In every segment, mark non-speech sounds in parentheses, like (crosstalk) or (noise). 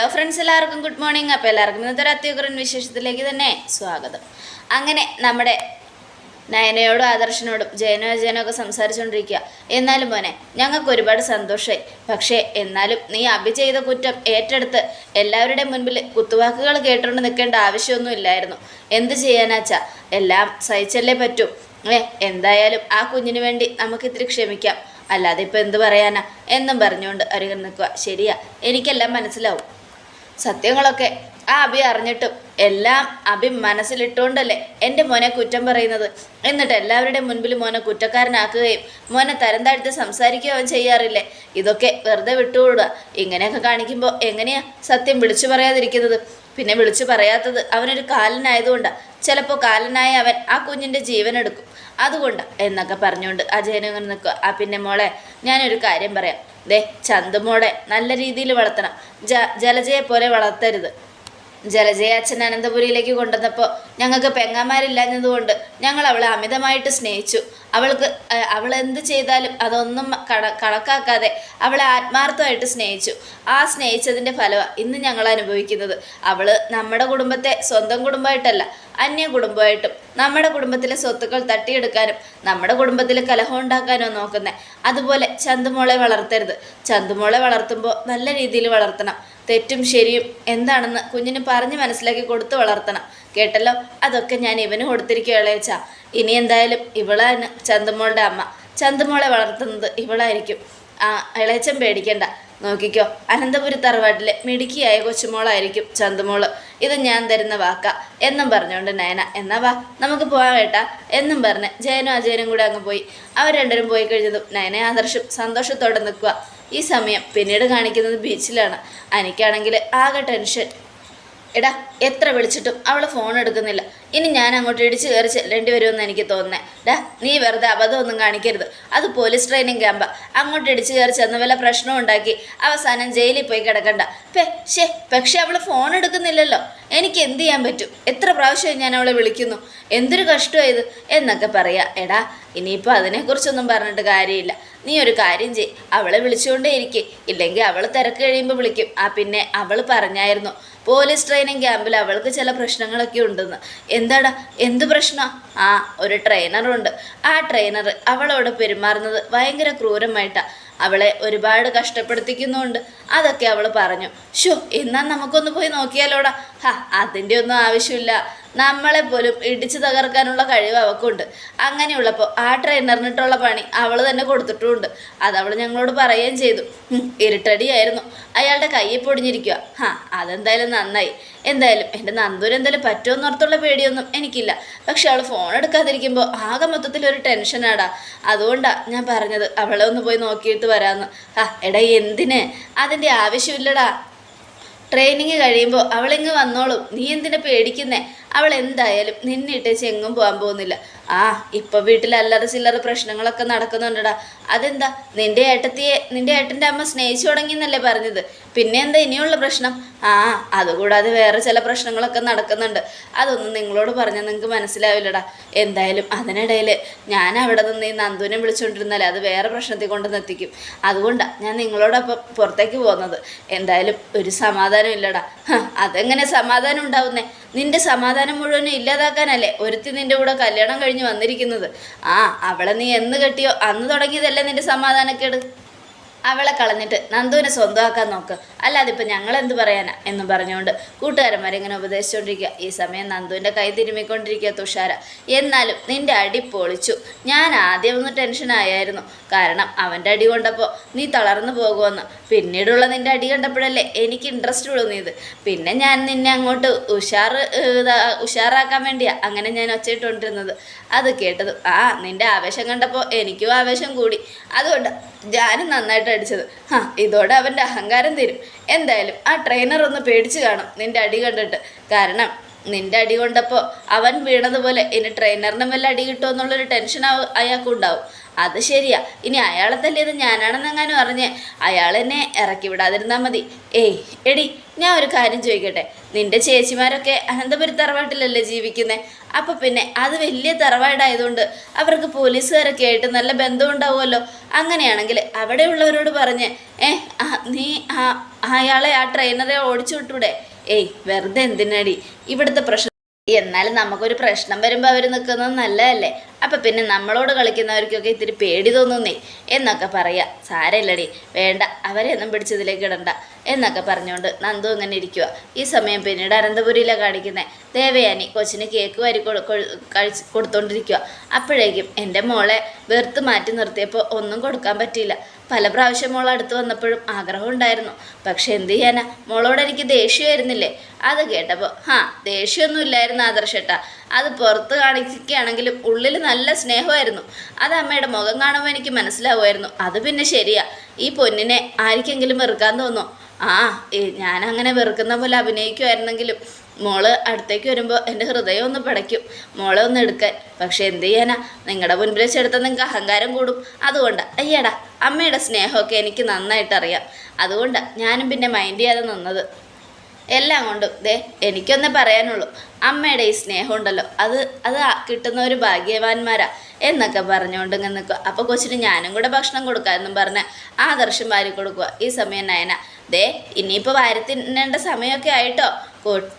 Hello friends എല്ലാവർക്കും good morning അപ്പോൾ എല്ലാവർക്കും ഇന്നത്തെ ഒരു അത്യുഗ്രൻ വിശേഷത്തിലേക്ക് തന്നെ സ്വാഗതം. അങ്ങനെ നമ്മുടെ നയനയോടും ആദർശനോടും ജയനോ ജയനോ ഒക്കെ സംസാരിച്ചുകൊണ്ടിരിക്കുക. എന്നാലും മോനെ ഞങ്ങൾക്ക് ഒരുപാട് സന്തോഷമായി പക്ഷേ എന്നാലും നീ അഭി ചെയ്ത കുറ്റം ഏറ്റെടുത്ത് എല്ലാവരുടെയും മുൻപിൽ കുത്തുവാക്കുകൾ കേട്ടുകൊണ്ട് നിൽക്കേണ്ട ആവശ്യമൊന്നും ഇല്ലായിരുന്നു. എന്ത് ചെയ്യാനാച്ചാ എല്ലാം സഹിച്ചല്ലേ പറ്റൂ. ഏ എന്തായാലും ആ കുഞ്ഞിന് വേണ്ടി നമുക്ക് ഇത്തിരി ക്ഷമിക്കാം. അല്ലാതെ ഇപ്പം എന്ത് പറയാനാ? എന്നും പറഞ്ഞുകൊണ്ട് അരുകൻ നിൽക്കുക. ശരിയാ. എനിക്കെല്ലാം മനസ്സിലാവും. സത്യങ്ങളൊക്കെ ആ അഭി അറിഞ്ഞിട്ടും എല്ലാം അഭി മനസ്സിലിട്ടുകൊണ്ടല്ലേ എന്റെ മോനെ കുറ്റം പറയുന്നത്. എന്നിട്ട് എല്ലാവരുടെയും മുൻപിൽ മോനെ കുറ്റക്കാരനാക്കുകയും മോനെ തരം താഴ്ത്തി സംസാരിക്കുകയും അവൻ ചെയ്യാറില്ലേ? ഇതൊക്കെ വെറുതെ വിട്ടുകൂടുക. ഇങ്ങനെയൊക്കെ കാണിക്കുമ്പോൾ എങ്ങനെയാ സത്യം വിളിച്ചു പറയാതിരിക്കുന്നത്? പിന്നെ വിളിച്ചു പറയാത്തത് അവനൊരു കാലനായതുകൊണ്ടാണ് ചിലപ്പോൾ കാലനായ അവൻ ആ കുഞ്ഞിന്റെ ജീവൻ എടുക്കും. അതുകൊണ്ടാണ് എന്നൊക്കെ പറഞ്ഞുകൊണ്ട് അജയനങ്ങനെ നിൽക്കുക. ആ പിന്നെ മോളെ ഞാനൊരു കാര്യം പറയാം. ദേ ചന്തുമോടെ നല്ല രീതിയിൽ വളർത്തണം. ജ ജലജയെ പോലെ വളർത്തരുത്. ജലജയെ അച്ഛൻ അനന്തപുരിയിലേക്ക് കൊണ്ടുവന്നപ്പോൾ ഞങ്ങൾക്ക് പെങ്ങന്മാരില്ലാഞ്ഞതുകൊണ്ട് ഞങ്ങൾ അവളെ അമിതമായിട്ട് സ്നേഹിച്ചു. അവൾക്ക് അവൾ എന്ത് ചെയ്താലും അതൊന്നും കണ കണക്കാക്കാതെ അവളെ ആത്മാർത്ഥമായിട്ട് സ്നേഹിച്ചു. ആ സ്നേഹിച്ചതിന്റെ ഫലമാണ് ഇന്ന് ഞങ്ങൾ അനുഭവിക്കുന്നത്. അവൾ നമ്മുടെ കുടുംബത്തെ സ്വന്തം കുടുംബമായിട്ടല്ല അന്യ കുടുംബമായിട്ടും നമ്മുടെ കുടുംബത്തിലെ സ്വത്തുക്കൾ തട്ടിയെടുക്കാനും നമ്മുടെ കുടുംബത്തിൽ കലഹം ഉണ്ടാക്കാനോ നോക്കുന്നത് അതുപോലെ ചന്തുമോളെ വളർത്തരുത്. ചന്തുമോളെ വളർത്തുമ്പോൾ നല്ല രീതിയിൽ വളർത്തണം. തെറ്റും ശരിയും എന്താണെന്ന് കുഞ്ഞിന് പറഞ്ഞ് മനസ്സിലാക്കി കൊടുത്ത് വളർത്തണം. കേട്ടല്ലോ? അതൊക്കെ ഞാൻ ഇവന് കൊടുത്തിരിക്കുക ഇളയച്ച ഇനി എന്തായാലും ഇവളാണ് ചന്തുമോളുടെ അമ്മ. ചന്തുമോളെ വളർത്തുന്നത് ഇവളായിരിക്കും. ആ ഇളയച്ചൻ പേടിക്കണ്ട. നോക്കിക്കോ. അനന്തപുരി തറവാട്ടിലെ മിടുക്കിയായ കൊച്ചുമോളായിരിക്കും ചന്തുമോൾ. ഇത് ഞാൻ തരുന്ന വാക്ക. എന്നും പറഞ്ഞുകൊണ്ട് നയന എന്നാ വാ നമുക്ക് പോകാം കേട്ടാ. എന്നും പറഞ്ഞ് ജയനും അജയനും കൂടെ അങ്ങ് പോയി. അവർ രണ്ടുപേരും പോയി കഴിഞ്ഞതും നയന ആദർശം സന്തോഷത്തോടെ നിൽക്കുക. ഈ സമയം പിന്നീട് കാണിക്കുന്നത് ബീച്ചിലാണ് എനിക്കാണെങ്കിൽ ആകെ ടെൻഷൻ എടാ എത്ര വിളിച്ചിട്ടും അവൾ ഫോൺ എടുക്കുന്നില്ല. ഇനി ഞാൻ അങ്ങോട്ട് ഇടിച്ചു കയറി ചെല്ലേണ്ടി വരുമെന്ന് എനിക്ക് തോന്നുന്നേ. ഡാ നീ വെറുതെ അബദ്ധമൊന്നും കാണിക്കരുത്. അത് പോലീസ് ട്രെയിനിങ് ക്യാമ്പാ അങ്ങോട്ട് ഇടിച്ചു കയറി ചെന്ന് വല്ല പ്രശ്നം ഉണ്ടാക്കി അവസാനം ജയിലിൽ പോയി കിടക്കണ്ട. പേ ഷേ പക്ഷെ അവൾ ഫോൺ എടുക്കുന്നില്ലല്ലോ. എനിക്ക് എന്ത് ചെയ്യാൻ പറ്റും? എത്ര പ്രാവശ്യം ഞാൻ അവളെ വിളിക്കുന്നു? എന്തൊരു കഷ്ടമായത് എന്നൊക്കെ പറയാ. എടാ ഇനിയിപ്പോൾ അതിനെക്കുറിച്ചൊന്നും പറഞ്ഞിട്ട് കാര്യമില്ല. നീ ഒരു കാര്യം ചെയ് അവളെ വിളിച്ചുകൊണ്ടേ ഇരിക്കേ. ഇല്ലെങ്കിൽ അവൾ തിരക്ക് കഴിയുമ്പോൾ വിളിക്കും. ആ പിന്നെ അവൾ പറഞ്ഞായിരുന്നു. പോലീസ് ട്രെയിനിങ് ക്യാമ്പിൽ അവൾക്ക് ചില പ്രശ്നങ്ങളൊക്കെ ഉണ്ടെന്ന്. എന്താടാ? എന്ത് പ്രശ്നം? ആ ഒരു ട്രെയിനറുണ്ട്. ആ ട്രെയിനർ അവളോട് പെരുമാറുന്നത് ഭയങ്കര ക്രൂരമായിട്ടാണ് അവളെ ഒരുപാട് കഷ്ടപ്പെടുത്തിക്കുന്നുണ്ട്. അതൊക്കെ അവൾ പറഞ്ഞു. ഷോ എന്നാൽ നമുക്കൊന്ന് പോയി നോക്കിയാലോടാ. ഹാ അതിന്റെ ഒന്നും ആവശ്യമില്ല. നമ്മളെ പോലും ഇടിച്ചു തകർക്കാനുള്ള കഴിവ് അവൾക്കുണ്ട് അങ്ങനെയുള്ളപ്പോൾ ആ ട്രെയിനറിനിട്ടുള്ള പണി അവൾ തന്നെ കൊടുത്തിട്ടുമുണ്ട്. അതവൾ ഞങ്ങളോട് പറയുകയും ചെയ്തു. ഇരുട്ടടിയായിരുന്നു. അയാളുടെ കയ്യിൽ പൊടിഞ്ഞിരിക്കുക ഹാ അതെന്തായാലും നന്നായി. എന്തായാലും എന്റെ നന്ദൂർ എന്തായാലും പറ്റുമെന്നോർത്തുള്ള പേടിയൊന്നും എനിക്കില്ല. പക്ഷെ അവൾ ഫോൺ എടുക്കാതിരിക്കുമ്പോൾ ആകെ മൊത്തത്തിൽ ഒരു ടെൻഷനാടാ അതുകൊണ്ടാണ് ഞാൻ പറഞ്ഞത് അവളെ ഒന്ന് പോയി നോക്കിയിട്ട് വരാമെന്ന് ആ എടാ എന്തിന്? അതിന്റെ ആവശ്യമില്ലടാ. ട്രെയിനിങ് കഴിയുമ്പോൾ അവളിങ്ങ് വന്നോളും. നീ എന്തിനാ പേടിക്കുന്നേ? അവൾ എന്തായാലും നിന്നിട്ട് ചെങ്ങും പോകാൻ പോകുന്നില്ല. ആ ഇപ്പൊ വീട്ടിൽ അല്ലറ ചില്ലറ പ്രശ്നങ്ങളൊക്കെ നടക്കുന്നുണ്ടടാ. അതെന്താ നിന്റെ ഏട്ടത്തിയെ നിന്റെ ഏട്ടന്റെ അമ്മ സ്നേഹിച്ചു തുടങ്ങിയെന്നല്ലേ പറഞ്ഞത്? പിന്നെ എന്താ ഇനിയുള്ള പ്രശ്നം? ആ അതുകൂടാതെ വേറെ ചില പ്രശ്നങ്ങളൊക്കെ നടക്കുന്നുണ്ട്. അതൊന്നും നിങ്ങളോട് പറഞ്ഞാൽ നിങ്ങൾക്ക് മനസ്സിലാവില്ലടാ. എന്തായാലും അതിനിടയിൽ ഞാൻ അവിടെ നിന്ന് ഈ നന്ദുവിനെ വിളിച്ചുകൊണ്ടിരുന്നാൽ അത് വേറെ പ്രശ്നത്തിൽ കൊണ്ട് എത്തിക്കും അതുകൊണ്ടാണ് ഞാൻ നിങ്ങളോടൊപ്പം പുറത്തേക്ക് പോകുന്നത്. എന്തായാലും ഒരു സമാധാനം ഇല്ലടാ. അതെങ്ങനെ സമാധാനം ഉണ്ടാവുന്നേ? നിന്റെ സമാധാനം മുഴുവനും ഇല്ലാതാക്കാനല്ലേ ഒരുത്തി നിന്റെ കൂടെ കല്യാണം കഴിഞ്ഞ് വന്നിരിക്കുന്നത്? ആ അവളെ നീ എന്ന് കെട്ടിയോ? അന്ന് തുടങ്ങിയതല്ലേ നിന്റെ സമാധാനക്കേട്? അവളെ കളഞ്ഞിട്ട് നന്ദുവിനെ സ്വന്തമാക്കാൻ നോക്ക്. അല്ലാതെ ഇപ്പം ഞങ്ങൾ എന്ത് പറയാനാ? എന്ന് പറഞ്ഞുകൊണ്ട് കൂട്ടുകാരന്മാരെ ഇങ്ങനെ ഉപദേശിച്ചുകൊണ്ടിരിക്കുക ഈ സമയം നന്ദുവിന്റെ കൈ തിരുമ്മിക്കൊണ്ടിരിക്കുക തുഷാര. എന്നാലും നിന്റെ അടി പൊളിച്ചു. ഞാൻ ആദ്യം ഒന്ന് ടെൻഷൻ ആയായിരുന്നു. കാരണം അവന്റെ അടി കൊണ്ടപ്പോൾ നീ തളർന്നു പോകുമെന്ന്. പിന്നീടുള്ള നിന്റെ അടി കണ്ടപ്പോഴല്ലേ എനിക്ക് ഇൻട്രസ്റ്റ് തോന്നിയത് പിന്നെ ഞാൻ നിന്നെ അങ്ങോട്ട് ഉഷാർ ഉഷാറാക്കാൻ വേണ്ടിയാ അങ്ങനെ ഞാൻ ഒച്ചയിട്ടുകൊണ്ടിരുന്നത് അത് കേട്ടത് ആ നിന്റെ ആവേശം കണ്ടപ്പോൾ എനിക്കും ആവേശം കൂടി. അതുകൊണ്ട് ഞാനും നന്നായിട്ട് അടിച്ചത്. ഹാ ഇതോടെ അവന്റെ അഹങ്കാരം തീരും. എന്തായാലും ആ ട്രെയിനർ ഒന്ന് പേടിച്ചു കാണും. നിന്റെ അടി കണ്ടിട്ട്. കാരണം നിന്റെ അടി കൊണ്ടപ്പോൾ അവൻ വീണതുപോലെ ഇനി ട്രെയിനറിന് വല്ല അടി കിട്ടുമോ എന്നുള്ളൊരു ടെൻഷൻ അയാൾക്കുണ്ടാവും. അത് ശരിയാ. ഇനി അയാളെ തല്ലിയത് ഞാനാണെന്നെങ്ങാനും അറിഞ്ഞ് അയാൾ എന്നെ ഇറക്കി വിടാതിരുന്നാൽ മതി. ഏയ് എടി ഞാൻ ഒരു കാര്യം ചോദിക്കട്ടെ? നിന്റെ ചേച്ചിമാരൊക്കെ അനന്തപുരി തറവാട്ടിലല്ലേ ജീവിക്കുന്നത് അപ്പം പിന്നെ അത് വലിയ തറവാടായതുകൊണ്ട് അവർക്ക് പോലീസുകാരൊക്കെ ആയിട്ട് നല്ല ബന്ധം ബന്ധമുണ്ടാവുമല്ലോ? അങ്ങനെയാണെങ്കിൽ അവിടെയുള്ളവരോട് പറഞ്ഞ് ഏ നീ ആ അയാളെ ആ ട്രെയിനറെ ഓടിച്ചു വിട്ടൂടെ? ഏയ് വെറുതെ എന്തിനടി? ഇവിടുത്തെ പ്രശ്നം എന്നാലും നമുക്കൊരു പ്രശ്നം വരുമ്പോൾ അവർ നിൽക്കുന്നത് നല്ലതല്ലേ? അപ്പം പിന്നെ നമ്മളോട് കളിക്കുന്നവർക്കൊക്കെ ഇത്തിരി പേടി തോന്നുന്നേ. എന്നൊക്കെ പറയാ. സാരമില്ലടി വേണ്ട. അവരെ ഒന്നും പിടിച്ചതിലേക്ക് ഇടണ്ട. എന്നൊക്കെ പറഞ്ഞുകൊണ്ട് നന്ദു ഇങ്ങനെ ഇരിക്കുക ഈ സമയം പിന്നീട് അനന്തപുരിയിലാണ് കാണിക്കുന്നത് ദേവയാനി കൊച്ചിന് കേക്ക് വരി കഴിച്ച് കൊടുത്തോണ്ടിരിക്കുക അപ്പോഴേക്കും എന്റെ മോളെ വെറുത്ത് മാറ്റി നിർത്തിയപ്പോൾ ഒന്നും കൊടുക്കാൻ പറ്റിയില്ല. പല പ്രാവശ്യം മോൾ അടുത്ത് വന്നപ്പോഴും ആഗ്രഹം ഉണ്ടായിരുന്നു. പക്ഷെ എന്ത് ചെയ്യാനാ? മോളോട് എനിക്ക് ദേഷ്യമായിരുന്നില്ലേ? അത് കേട്ടപ്പോൾ ഹാ ദേഷ്യമൊന്നും ഇല്ലായിരുന്നു ആദർശേട്ടാ. അത് പുറത്ത് കാണിക്കുകയാണെങ്കിലും ഉള്ളിൽ നല്ല സ്നേഹമായിരുന്നു. അത് അമ്മയുടെ മുഖം കാണുമ്പോൾ എനിക്ക് മനസ്സിലാവുമായിരുന്നു. അത് പിന്നെ ശരിയാ. ഈ പൊന്നിനെ ആർക്കെങ്കിലും വെറുക്കാൻ തോന്നോ? ആ ഞാൻ അങ്ങനെ വെറുക്കുന്ന പോലെ അഭിനയിക്കുമായിരുന്നെങ്കിലും മോൾ അടുത്തേക്ക് വരുമ്പോൾ എന്റെ ഹൃദയം ഒന്ന് പടയ്ക്കും. മോളെ ഒന്ന് എടുക്കാൻ. പക്ഷെ എന്ത് ചെയ്യാനാ? നിങ്ങളുടെ മുൻപിൽ വെച്ചെടുത്താൽ നിങ്ങൾക്ക് അഹങ്കാരം കൂടും. അതുകൊണ്ട് അയ്യടാ അമ്മയുടെ സ്നേഹമൊക്കെ എനിക്ക് നന്നായിട്ട് അറിയാം അതുകൊണ്ട് ഞാനും പിന്നെ മൈൻഡ് ചെയ്യാതെ നിന്നത്. എല്ലാം കൊണ്ടും ദേ എനിക്കൊന്നേ പറയാനുള്ളൂ. അമ്മയുടെ ഈ സ്നേഹം ഉണ്ടല്ലോ അത് അത് കിട്ടുന്ന ഒരു ഭാഗ്യവാന്മാരാ എന്നൊക്കെ പറഞ്ഞുകൊണ്ട് ഇങ്ങനെ നിൽക്കുക അപ്പോൾ കൊച്ചിന് ഞാനും കൂടെ ഭക്ഷണം കൊടുക്കാമെന്നും പറഞ്ഞ് ആദർശം വാരി കൊടുക്കുക ഈ സമയം നയന. ദേ ഇനിയിപ്പോൾ വാരി തിന്നേണ്ട സമയമൊക്കെ ആയിട്ടോ?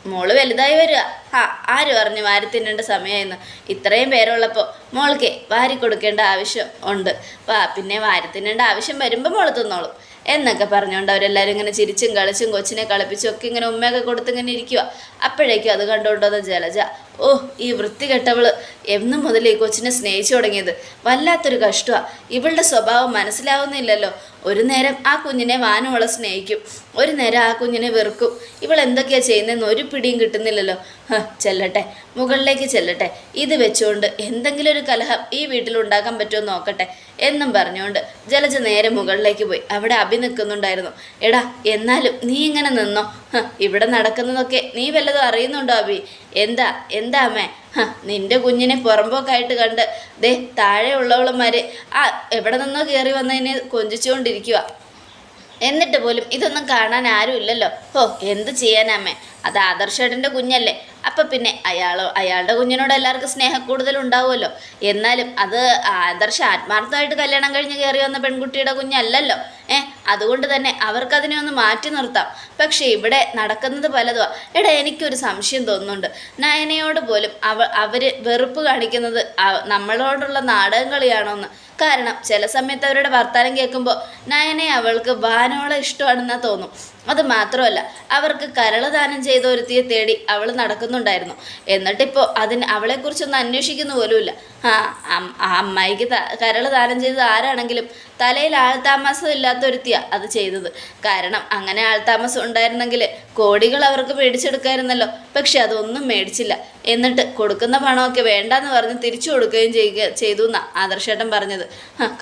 മോൾ വലുതായി വരിക. ആ ആര് പറഞ്ഞു വാരി തിന്നേണ്ട സമയമായിരുന്നു ഇത്രയും പേരുള്ളപ്പോൾ മോൾക്ക് വാരി കൊടുക്കേണ്ട ആവശ്യം ഉണ്ട്. വാ പിന്നെ വാരി തിന്നേണ്ട ആവശ്യം വരുമ്പോൾ മോൾ തിന്നോളും. എന്നൊക്കെ പറഞ്ഞുകൊണ്ട് അവരെല്ലാവരും ഇങ്ങനെ ചിരിച്ചും കളിച്ചും കൊച്ചിനെ കളിപ്പിച്ചും ഒക്കെ ഇങ്ങനെ ഉമ്മയൊക്കെ കൊടുത്ത് ഇങ്ങനെ ഇരിക്കുക അപ്പോഴേക്കും അത് കണ്ടുകൊണ്ടോന്ന് ജലജ ഓ ഈ വൃത്തികെട്ടവൾ എന്നു മുതൽ ഈ കൊച്ചിനെ സ്നേഹിച്ചു തുടങ്ങിയത്. വല്ലാത്തൊരു കഷ്ടമാണ് ഇവളുടെ സ്വഭാവം മനസ്സിലാവുന്നില്ലല്ലോ. ഒരു നേരം ആ കുഞ്ഞിനെ വാനോളെ സ്നേഹിക്കും. ഒരു നേരം ആ കുഞ്ഞിനെ വെറുക്കും. ഇവൾ എന്തൊക്കെയാണ് ചെയ്യുന്നതെന്ന് ഒരു പിടിയും കിട്ടുന്നില്ലല്ലോ. ചെല്ലട്ടെ. മുകളിലേക്ക് ചെല്ലട്ടെ. ഇത് വെച്ചുകൊണ്ട് എന്തെങ്കിലും ഒരു കലഹം ഈ വീട്ടിൽ ഉണ്ടാക്കാൻ പറ്റുമോ നോക്കട്ടെ. എന്നും പറഞ്ഞുകൊണ്ട് ജലജ നേരെ മുകളിലേക്ക് പോയി. അവിടെ അഭി നിൽക്കുന്നുണ്ടായിരുന്നു. എടാ എന്നാലും നീ ഇങ്ങനെ നിന്നോ? ഇവിടെ നടക്കുന്നതൊക്കെ നീ വല്ലതും അറിയുന്നുണ്ടോ അഭി? എന്താ എന്താ അമ്മേ? നിന്റെ കുഞ്ഞിനെ പുറമ്പോക്കായിട്ട് കണ്ട് ദേ താഴെയുള്ളവളന്മാര് ആ എവിടെ നിന്നോ കയറി വന്നതിനെ കൊഞ്ചിച്ചുകൊണ്ടിരിക്കുക എന്നിട്ട് പോലും ഇതൊന്നും കാണാൻ ആരുമില്ലല്ലോ. ഓ എന്ത് ചെയ്യാനാമേ അത് ആദർശേട്ടന്റെ കുഞ്ഞല്ലേ. അപ്പം പിന്നെ അയാളോ അയാളുടെ കുഞ്ഞിനോട് എല്ലാവർക്കും സ്നേഹം കൂടുതൽ ഉണ്ടാവുമല്ലോ എന്നാലും അത് ആദർശ ആത്മാർത്ഥമായിട്ട് കല്യാണം കഴിഞ്ഞ് കയറി വന്ന പെൺകുട്ടിയുടെ കുഞ്ഞല്ലല്ലോ. ഏ അതുകൊണ്ട് തന്നെ അവർക്കതിനെ ഒന്ന് മാറ്റി നിർത്താം. പക്ഷേ ഇവിടെ നടക്കുന്നത് പലതുവാ. എടാ എനിക്കൊരു സംശയം തോന്നുന്നുണ്ട്. നയനയോട് പോലും അവ അവർ വെറുപ്പ് കാണിക്കുന്നത് നമ്മളോടുള്ള നാടകം കളിയാണോന്ന്. കാരണം ചില സമയത്ത് അവരുടെ വർത്തമാനം കേൾക്കുമ്പോൾ നയനെ അവൾക്ക് വാനോളം ഇഷ്ടമാണെന്നാ തോന്നും. അത് മാത്രമല്ല അവർക്ക് കരളദാനം ചെയ്ത ഒരുത്തിയെ തേടി അവൾ നടക്കുന്നുണ്ടായിരുന്നു. എന്നിട്ടിപ്പോൾ അതിന് അവളെക്കുറിച്ചൊന്നും അന്വേഷിക്കുന്ന പോലുമില്ല. ആ അമ്മായിക്ക് കരൾ ദാനം ചെയ്തത് ആരാണെങ്കിലും തലയിൽ ആൾതാമസം ഇല്ലാത്ത അത് ചെയ്തത്. കാരണം അങ്ങനെ ആൾതാമസം ഉണ്ടായിരുന്നെങ്കിൽ കോടികൾ അവർക്ക് മേടിച്ചെടുക്കായിരുന്നല്ലോ. പക്ഷെ അതൊന്നും മേടിച്ചില്ല. എന്നിട്ട് കൊടുക്കുന്ന പണമൊക്കെ വേണ്ടാന്ന് പറഞ്ഞ് തിരിച്ചു കൊടുക്കുകയും ചെയ്യുക ചെയ്തു എന്നാ ആദർശേട്ടൻ പറഞ്ഞത്.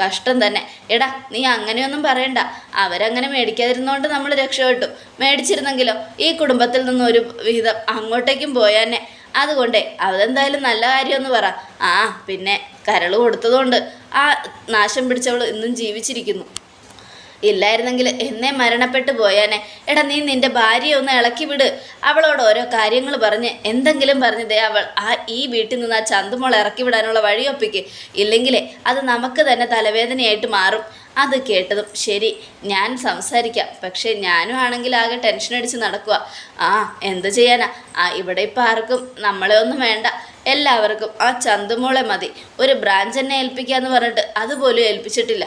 കഷ്ടം തന്നെ. എടാ നീ അങ്ങനെയൊന്നും പറയണ്ട. അവരങ്ങനെ മേടിക്കാതിരുന്നോണ്ട് നമ്മൾ രക്ഷപ്പെട്ടു. മേടിച്ചിരുന്നെങ്കിലോ ഈ കുടുംബത്തിൽ നിന്നും ഒരു വിഹിതം അങ്ങോട്ടേക്കും പോയാനെ അതുകൊണ്ടേ അതെന്തായാലും നല്ല കാര്യമെന്ന് പറ. ആ പിന്നെ കരൾ കൊടുത്തതുകൊണ്ട് ആ നാശം പിടിച്ചവൾ ഇന്നും ജീവിച്ചിരിക്കുന്നു. ഇല്ലായിരുന്നെങ്കിൽ എന്നെ മരണപ്പെട്ടു പോയാനെ. എടാ നീ നിന്റെ ഭാര്യയെ ഒന്ന് ഇളക്കി വിട്. അവളോട് ഓരോ കാര്യങ്ങൾ പറഞ്ഞ് എന്തെങ്കിലും പറഞ്ഞതേ അവൾ ആ ഈ വീട്ടിൽ നിന്ന് ആ ചന്തുമോൾ ഇറക്കി വിടാനുള്ള വഴിയൊപ്പിക്ക്. ഇല്ലെങ്കിലേ അത് നമുക്ക് തന്നെ തലവേദനയായിട്ട് മാറും. അത് കേട്ടതും ശരി ഞാൻ സംസാരിക്കാം. പക്ഷേ ഞാനും ആണെങ്കിൽ ആകെ ടെൻഷൻ അടിച്ച് നടക്കുക ആ എന്ത് ചെയ്യാനാ? ആ ഇവിടെ ഇപ്പം ആർക്കും നമ്മളെ ഒന്നും വേണ്ട. എല്ലാവർക്കും ആ ചന്തുമോളെ മതി. ഒരു ബ്രാഞ്ച് എന്നെ ഏൽപ്പിക്കാന്ന് പറഞ്ഞിട്ട് അതുപോലും ഏൽപ്പിച്ചിട്ടില്ല.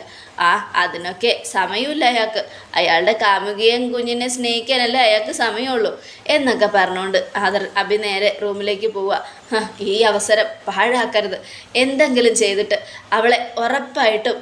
ആ അതിനൊക്കെ സമയമില്ല അയാൾക്ക്. അയാളുടെ കാമുകിയും കുഞ്ഞിനെ സ്നേഹിക്കാനല്ലേ അയാൾക്ക് സമയമുള്ളൂ എന്നൊക്കെ പറഞ്ഞുകൊണ്ട് ആദർ അഭി നേരെ റൂമിലേക്ക് പോവുക ഈ അവസരം പാഴാക്കരുത്. എന്തെങ്കിലും ചെയ്തിട്ട് അവളെ ഉറപ്പായിട്ടും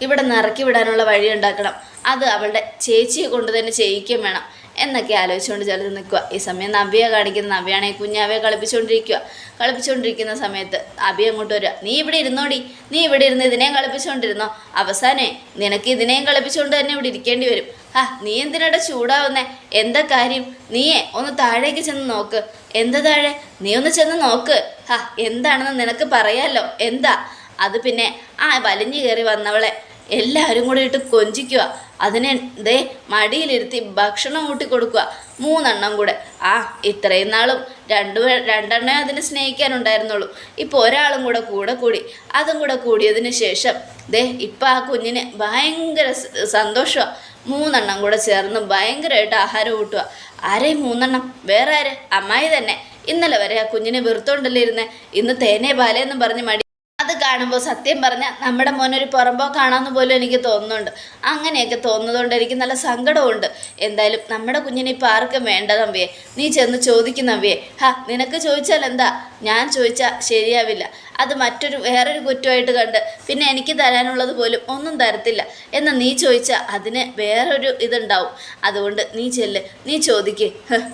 ഇവിടെ നിറക്കി വിടാനുള്ള വഴി ഉണ്ടാക്കണം. അത് അവളുടെ ചേച്ചിയെ കൊണ്ട് തന്നെ ചെയ്യിക്കുകയും വേണം. എന്നൊക്കെ ആലോചിച്ചുകൊണ്ട് ചിലത് നിൽക്കുക. ഈ സമയം നവ്യ കാണിക്കുന്ന നവ്യാണെ കുഞ്ഞാവയെ കളിപ്പിച്ചുകൊണ്ടിരിക്കുക. കളിപ്പിച്ചുകൊണ്ടിരിക്കുന്ന സമയത്ത് അബി അങ്ങോട്ട് വരിക. നീ ഇവിടെ ഇരുന്നോടി. നീ ഇവിടെ ഇരുന്ന് ഇതിനെയും കളിപ്പിച്ചുകൊണ്ടിരുന്നോ? അവസാനേ നിനക്ക് ഇതിനെയും കളിപ്പിച്ചുകൊണ്ട് തന്നെ ഇവിടെ ഇരിക്കേണ്ടി വരും. ആ നീ എന്തിനാടെ ചൂടാവുന്നേ? എന്താ കാര്യം? നീയേ ഒന്ന് താഴേക്ക് ചെന്ന് നോക്ക്. എന്താ താഴെ? നീ ഒന്ന് ചെന്ന് നോക്ക്. ഹാ എന്താണെന്ന് നിനക്ക് പറയാലോ. എന്താ? അത് പിന്നെ ആ വലിഞ്ഞു കയറി വന്നവളെ എല്ലാവരും കൂടെ ഇട്ട് കൊഞ്ചിക്കുക. അതിനെ ദേ മടിയിലിരുത്തി ഭക്ഷണം ഊട്ടി കൊടുക്കുക മൂന്നെണ്ണം കൂടെ. ആ ഇത്രയും നാളും രണ്ടു രണ്ടെണ്ണേ അതിനെ സ്നേഹിക്കാനുണ്ടായിരുന്നുള്ളൂ. ഇപ്പോൾ ഒരാളും കൂടെ കൂടെ കൂടി. അതും കൂടെ കൂടിയതിന് ശേഷം ദേ ഇപ്പം ആ കുഞ്ഞിന് ഭയങ്കര സന്തോഷമാണ് മൂന്നെണ്ണം കൂടെ ചേർന്ന് ഭയങ്കരമായിട്ട് ആഹാരം കൂട്ടുക ആരേ മൂന്നെണ്ണം? വേറെ ആര്? അമ്മായി തന്നെ. ഇന്നലെ വരെ ആ കുഞ്ഞിനെ വെറുത്തോണ്ടല്ലേ ഇരുന്നേ? ഇന്ന് തേനേ ബാലയെന്നും പറഞ്ഞ് മടി അത് കാണുമ്പോൾ സത്യം പറഞ്ഞാൽ നമ്മുടെ മോനൊരു പുറമ്പോ കാണാമെന്ന് പോലും എനിക്ക് തോന്നുന്നുണ്ട്. അങ്ങനെയൊക്കെ തോന്നുന്നതുകൊണ്ട് എനിക്ക് നല്ല സങ്കടമുണ്ട് എന്തായാലും നമ്മുടെ കുഞ്ഞിനെ ഇപ്പം ആർക്കും വേണ്ട നമ്പിയെ നീ ചെന്ന് ചോദിക്കുന്ന നമ്പിയെ ഹാ നിനക്ക് ചോദിച്ചാൽ എന്താ? ഞാൻ ചോദിച്ചാൽ ശരിയാവില്ല. അത് മറ്റൊരു വേറൊരു കുറ്റമായിട്ട് കണ്ട് പിന്നെ എനിക്ക് തരാനുള്ളത് പോലും ഒന്നും തരത്തില്ല. എന്ന് നീ ചോദിച്ചാൽ അതിന് വേറൊരു ഇതുണ്ടാവും. അതുകൊണ്ട് നീ ചെല്ല്. നീ ചോദിക്ക്.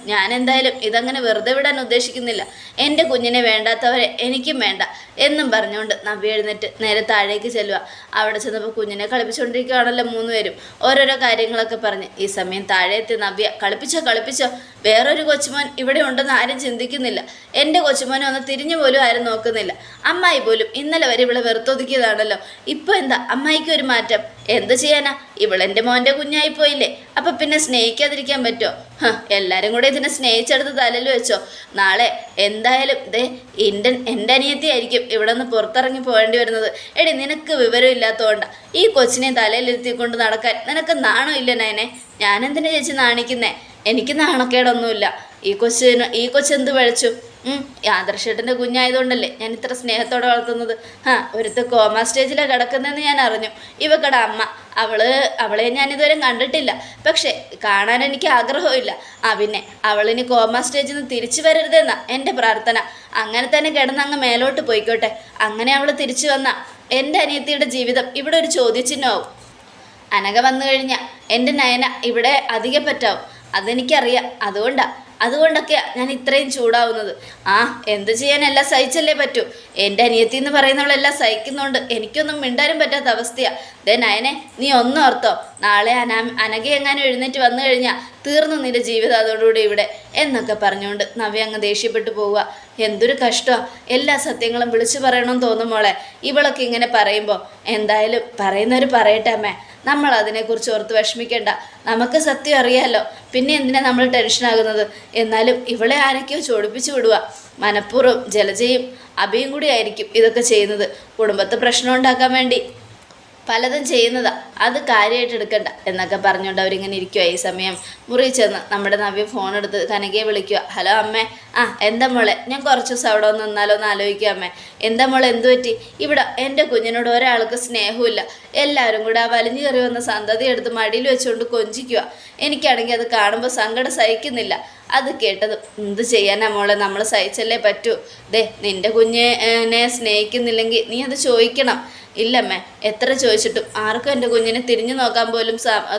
ഞാൻ എന്തായാലും ഇതങ്ങനെ വെറുതെ വിടാൻ ഉദ്ദേശിക്കുന്നില്ല. എന്റെ കുഞ്ഞിനെ വേണ്ടാത്തവരെ എനിക്കും വേണ്ട എന്നും പറഞ്ഞുകൊണ്ട് നവ്യ എഴുന്നേറ്റ് നേരെ താഴേക്ക് ചെല്ലുക. അവിടെ ചെന്നപ്പോൾ കുഞ്ഞിനെ കളിപ്പിച്ചുകൊണ്ടിരിക്കുകയാണല്ലോ മൂന്നുപേരും. ഓരോരോ കാര്യങ്ങളൊക്കെ പറഞ്ഞ്. ഈ സമയം താഴെ എത്തി നവ്യ കളിപ്പിച്ചോ കളിപ്പിച്ചോ. വേറൊരു കൊച്ചുമോൻ ഇവിടെ ഉണ്ടെന്ന് ആരും ചിന്തിക്കുന്നില്ല. എന്റെ കൊച്ചുമോനെ ഒന്ന് തിരിഞ്ഞു പോലും ആരും നോക്കുന്നില്ല. അമ്മായി പോലും ഇന്നലെ വരെ ഇവിടെ വെറുത്തൊതുക്കിയതാണല്ലോ. ഇപ്പോൾ എന്താ? അമ്മായിക്ക് ഒരു മാറ്റം. എന്ത് ചെയ്യാനാ? ഇവളെന്റെ മോന്റെ കുഞ്ഞായി പോയില്ലേ. അപ്പം പിന്നെ സ്നേഹിക്കാതിരിക്കാൻ പറ്റുമോ ഹ, എല്ലാവരും കൂടെ ഇതിനെ സ്നേഹിച്ചെടുത്ത് തലയിൽ വെച്ചോ. നാളെ എന്തായാലും ദേ എന്റെ എന്റെ അനിയത്തിയായിരിക്കും ഇവിടെ നിന്ന് പുറത്തിറങ്ങി പോകേണ്ടി വരുന്നത്. എടി നിനക്ക് വിവരം ഇല്ലാത്തതുകൊണ്ട ഈ കൊച്ചിനെ തലയിലിരുത്തിക്കൊണ്ട് നടക്കാൻ നിനക്ക് നാണോ ഇല്ല നയനെ? ഞാനെന്തിനാ ചേച്ചി നാണിക്കുന്നേ? എനിക്ക് നാണക്കേടൊന്നുമില്ല. ഈ കൊച്ചിന് ഈ കൊച്ചെന്ത് പഴച്ചു? ആദർശേട്ടന്റെ കുഞ്ഞായതുകൊണ്ടല്ലേ ഞാൻ ഇത്ര സ്നേഹത്തോടെ വളർത്തുന്നത്? ആ ഒരുത്ത് കോമ സ്റ്റേജിലാണ് കിടക്കുന്നതെന്ന് ഞാൻ അറിഞ്ഞു. ഇവക്കട അമ്മ. അവൾ അവളെ ഞാൻ ഇതുവരെ കണ്ടിട്ടില്ല. പക്ഷേ കാണാൻ എനിക്ക് ആഗ്രഹമില്ല ആ പിന്നെ അവളിനി കോമ സ്റ്റേജിൽ നിന്ന് തിരിച്ചു വരരുതെന്നാ എന്റെ പ്രാർത്ഥന. അങ്ങനെ തന്നെ കിടന്ന് അങ്ങ് മേലോട്ട് പോയിക്കോട്ടെ. അങ്ങനെ അവൾ തിരിച്ചു വന്ന എന്റെ അനിയത്തിയുടെ ജീവിതം ഇവിടെ ഒരു ചോദ്യചിഹ്നമാവും. അനഘ വന്നു കഴിഞ്ഞാൽ എന്റെ നയന ഇവിടെ അധികം പറ്റാവും അതെനിക്കറിയാം. അതുകൊണ്ടാ അതുകൊണ്ടൊക്കെയാ ഞാൻ ഇത്രയും ചൂടാവുന്നത്. ആ എന്ത് ചെയ്യാൻ എല്ലാം സഹിച്ചല്ലേ പറ്റൂ? എന്റെ അനിയത്തി എന്ന് പറയുന്നവളെല്ലാം സഹിക്കുന്നുണ്ട്. എനിക്കൊന്നും മിണ്ടാനും പറ്റാത്ത അവസ്ഥയാ. ദേ നയനെ നീ ഒന്നും ഓർത്തോ. നാളെ അനാ അനഘ എങ്ങാനും എഴുന്നേറ്റ് വന്നു കഴിഞ്ഞാൽ തീർന്നു നിന്റെ ജീവിതം അതോടുകൂടി ഇവിടെ. എന്നൊക്കെ പറഞ്ഞുകൊണ്ട് നവ്യ അങ്ങ് ദേഷ്യപ്പെട്ടു പോവുക. എന്തൊരു കഷ്ടമാണ് എല്ലാ സത്യങ്ങളും വിളിച്ചു പറയണമെന്ന് തോന്നും മോളെ. ഇവളൊക്കെ ഇങ്ങനെ പറയുമ്പോൾ എന്തായാലും പറയുന്നവർ പറയട്ടെ അമ്മേ. നമ്മൾ അതിനെക്കുറിച്ച് ഓർത്ത് വിഷമിക്കേണ്ട. നമുക്ക് സത്യം അറിയാമല്ലോ പിന്നെ എന്തിനാ നമ്മൾ ടെൻഷനാകുന്നത് എന്നാലും ഇവളെ ആരൊക്കെയോ ചോടിപ്പിച്ചു വിടുക മനഃപൂർവം ജലജയും അബിയും കൂടി ആയിരിക്കും ഇതൊക്കെ ചെയ്യുന്നത്. കുടുംബത്തെ പ്രശ്നം ഉണ്ടാക്കാൻ വേണ്ടി. പലതും ചെയ്യുന്നതാ. അത് കാര്യമായിട്ട് എടുക്കണ്ട എന്നൊക്കെ പറഞ്ഞുകൊണ്ട് അവരിങ്ങനെ ഇരിക്കുക ഈ സമയം. മുറി ചെന്ന് നമ്മുടെ നവ്യ ഫോൺ എടുത്ത് കനകയെ വിളിക്കുക ഹലോ അമ്മേ. ആ എന്താ മോളെ? ഞാൻ കുറച്ച് ദിവസം അവിടെ ഒന്ന് നിന്നാലോ എന്ന് ആലോചിക്കുക അമ്മേ. എന്താ മോളെ? എന്തു പറ്റി? ഇവിടെ എന്റെ കുഞ്ഞിനോട് ഒരാൾക്ക് സ്നേഹമില്ല എല്ലാവരും കൂടെ ആ വലിഞ്ഞു കയറി വന്ന സന്തതി എടുത്ത് മടിയിൽ വെച്ചുകൊണ്ട് കൊഞ്ചിക്കുക. എനിക്കാണെങ്കിൽ അത് കാണുമ്പോൾ സങ്കടം സഹിക്കുന്നില്ല. അത് കേട്ടത് എന്ത് ചെയ്യാനാ മോളെ? നമ്മൾ സഹിച്ചല്ലേ പറ്റൂ. ദേ നിന്റെ കുഞ്ഞിനെ സ്നേഹിക്കുന്നില്ലെങ്കിൽ നീ അത് ചോദിക്കണം. ഇല്ലമ്മേ എത്ര ചോദിച്ചിട്ടും ആർക്കും എന്റെ കുഞ്ഞിനെ തിരിഞ്ഞു നോക്കാൻ പോലും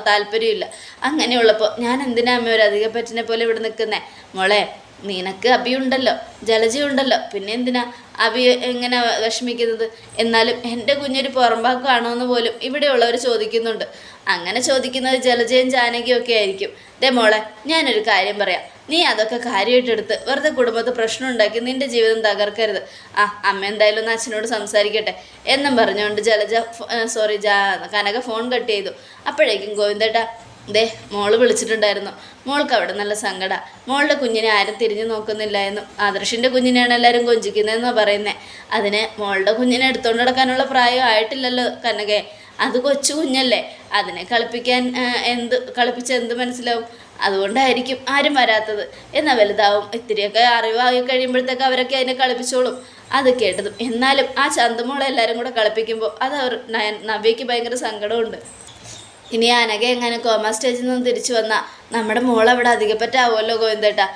താല്പര്യമില്ല. അങ്ങനെയുള്ളപ്പോൾ ഞാൻ എന്തിനാ അമ്മ ഒരു അധിക അധികപ്പറ്റിനെ പോലെ ഇവിടെ നിൽക്കുന്നേ? മോളെ നിനക്ക് അഭിയുണ്ടല്ലോ ജലജയുണ്ടല്ലോ പിന്നെ എന്തിനാ അഭി എങ്ങനെ വിഷമിക്കുന്നത്? എന്നാലും എന്റെ കുഞ്ഞൊരു പുറമ്പാക്കാണോ എന്ന് പോലും ഇവിടെയുള്ളവർ ചോദിക്കുന്നുണ്ട്. അങ്ങനെ ചോദിക്കുന്നത് ജലജയും ജാനകിയും ഒക്കെ ആയിരിക്കും. ദേ മോളെ ഞാനൊരു കാര്യം പറയാം. നീ അതൊക്കെ കാര്യമായിട്ടെടുത്ത് വെറുതെ കുടുംബത്ത് പ്രശ്നം ഉണ്ടാക്കി നിന്റെ ജീവിതം തകർക്കരുത്. ആ അമ്മ എന്തായാലും ഒന്ന് അച്ഛനോട് സംസാരിക്കട്ടെ. എന്നും പറഞ്ഞുകൊണ്ട് ജലജ സോറി ജാ കനക ഫോൺ കട്ട് ചെയ്തു. അപ്പോഴേക്കും ഗോവിന്ദേട്ടാ ദേ മോൾ വിളിച്ചിട്ടുണ്ടായിരുന്നു. മോൾക്ക് അവിടെ നല്ല സങ്കട. മോളുടെ കുഞ്ഞിനെ ആരും തിരിഞ്ഞു നോക്കുന്നില്ല എന്നും ആദർശിന്റെ കുഞ്ഞിനെയാണ് എല്ലാവരും കൊഞ്ചിക്കുന്നതെന്നാണ് പറയുന്നത് അതിന് മോളുടെ കുഞ്ഞിനെ എടുത്തുകൊണ്ട് നടക്കാനുള്ള പ്രായം ആയിട്ടില്ലല്ലോ കനകെ. അത് കൊച്ചു കുഞ്ഞല്ലേ. അതിനെ കളിപ്പിക്കാൻ എന്ത് കളിപ്പിച്ച എന്ത് മനസ്സിലാവും? അതുകൊണ്ടായിരിക്കും ആരും വരാത്തത്. എന്നാൽ വലുതാവും ഇത്തിരിയൊക്കെ അറിവായി കഴിയുമ്പോഴത്തേക്ക് അവരൊക്കെ അതിനെ കളിപ്പിച്ചോളും. അത് കേട്ടതും. എന്നാലും ആ ചന്തമോളെ എല്ലാവരും കൂടെ കളിപ്പിക്കുമ്പോൾ അത് അവർ നവ്യയ്ക്ക് ഭയങ്കര സങ്കടമുണ്ട്. ഇനി അനഘ എങ്ങനെ കോമ സ്റ്റേജിൽ നിന്ന് തിരിച്ചു വന്നാൽ നമ്മുടെ മോളവിടെ അധികപ്പറ്റാവുമല്ലോ ഗോവിന്ദേട്ടാ?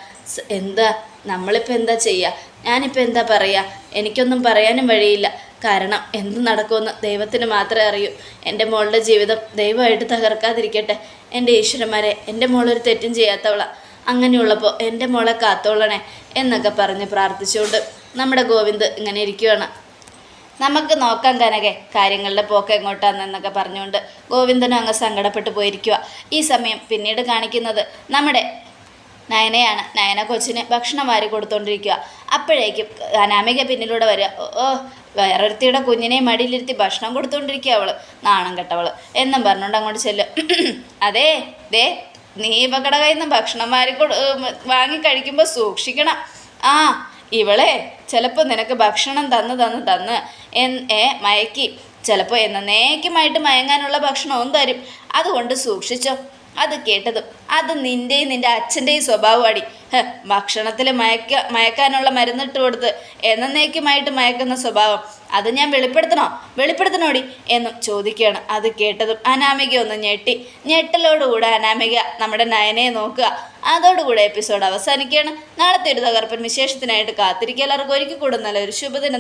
എന്താ? നമ്മളിപ്പോൾ എന്താ ചെയ്യുക ഞാനിപ്പോൾ എന്താ പറയുക എനിക്കൊന്നും പറയാനും വഴിയില്ല. കാരണം എന്ത് നടക്കുമെന്ന് ദൈവത്തിന് മാത്രമേ അറിയൂ. എന്റെ മോളുടെ ജീവിതം ദൈവമായിട്ട് തകർക്കാതിരിക്കട്ടെ. എന്റെ ഈശ്വരന്മാരെ എന്റെ മോളൊരു തെറ്റും ചെയ്യാത്തവള. അങ്ങനെയുള്ളപ്പോൾ എന്റെ മോളെ കാത്തോളണേ എന്നൊക്കെ പറഞ്ഞ് പ്രാർത്ഥിച്ചുകൊണ്ട് നമ്മുടെ ഗോവിന്ദ് ഇങ്ങനെ ഇരിക്കുകയാണ് നമുക്ക് നോക്കാം കനകെ കാര്യങ്ങളുടെ പോക്ക് എങ്ങോട്ടാണെന്നൊക്കെ പറഞ്ഞുകൊണ്ട് ഗോവിന്ദനും അങ്ങ് സങ്കടപ്പെട്ടു പോയിരിക്കുക ഈ സമയം പിന്നീട് കാണിക്കുന്നത് നമ്മുടെ നയനയാണ്. നയന കൊച്ചിന് ഭക്ഷണം വാരി കൊടുത്തോണ്ടിരിക്കുക അപ്പോഴേക്കും അനാമിക പിന്നിലൂടെ വരിക. "ഓ, വേറൊരുത്തിയുടെ കുഞ്ഞിനെ മടിയിലിരുത്തി ഭക്ഷണം കൊടുത്തുകൊണ്ടിരിക്കുക അവൾ. നാണം കെട്ടവൾ. എന്നും പറഞ്ഞുകൊണ്ട് അങ്ങോട്ട് ചെല്ലും. (clears throat) അതെ ദേ നീ ഇവകട കയ്യിൽ നിന്ന് ഭക്ഷണം വാരി കൊടു വാങ്ങി കഴിക്കുമ്പോൾ സൂക്ഷിക്കണം. ആ ഇവളെ ചിലപ്പോൾ നിനക്ക് ഭക്ഷണം തന്ന് തന്ന് തന്ന് ഏ മയക്കി. ചിലപ്പോൾ എന്നേക്കുമായിട്ട് മയങ്ങാനുള്ള ഭക്ഷണവും തരും. അതുകൊണ്ട് സൂക്ഷിച്ചോ. അത് കേട്ടതും അത് നിന്റെയും നിന്റെ അച്ഛന്റെയും സ്വഭാവമാടി. ഹ്, ഭക്ഷണത്തിൽ മയക്ക മയക്കാനുള്ള മരുന്നിട്ട് കൊടുത്ത് എന്നേക്കുമായിട്ട് മയക്കുന്ന സ്വഭാവം. അത് ഞാൻ വെളിപ്പെടുത്തണോ? വെളിപ്പെടുത്തണോടി? എന്നും ചോദിക്കുകയാണ്. അത് കേട്ടതും അനാമിക ഒന്ന് ഞെട്ടി. ഞെട്ടലോടുകൂടെ അനാമിക നമ്മുടെ നയനയെ നോക്കുക. അതോടുകൂടെ എപ്പിസോഡ് അവസാനിക്കുകയാണ്. നാളത്തെ ഒരു തകർപ്പൻ വിശേഷത്തിനായിട്ട് കാത്തിരിക്കുക. എല്ലാവർക്കും ഒരിക്കൽ കൂടുതൽ നല്ലൊരു ശുഭദിനം.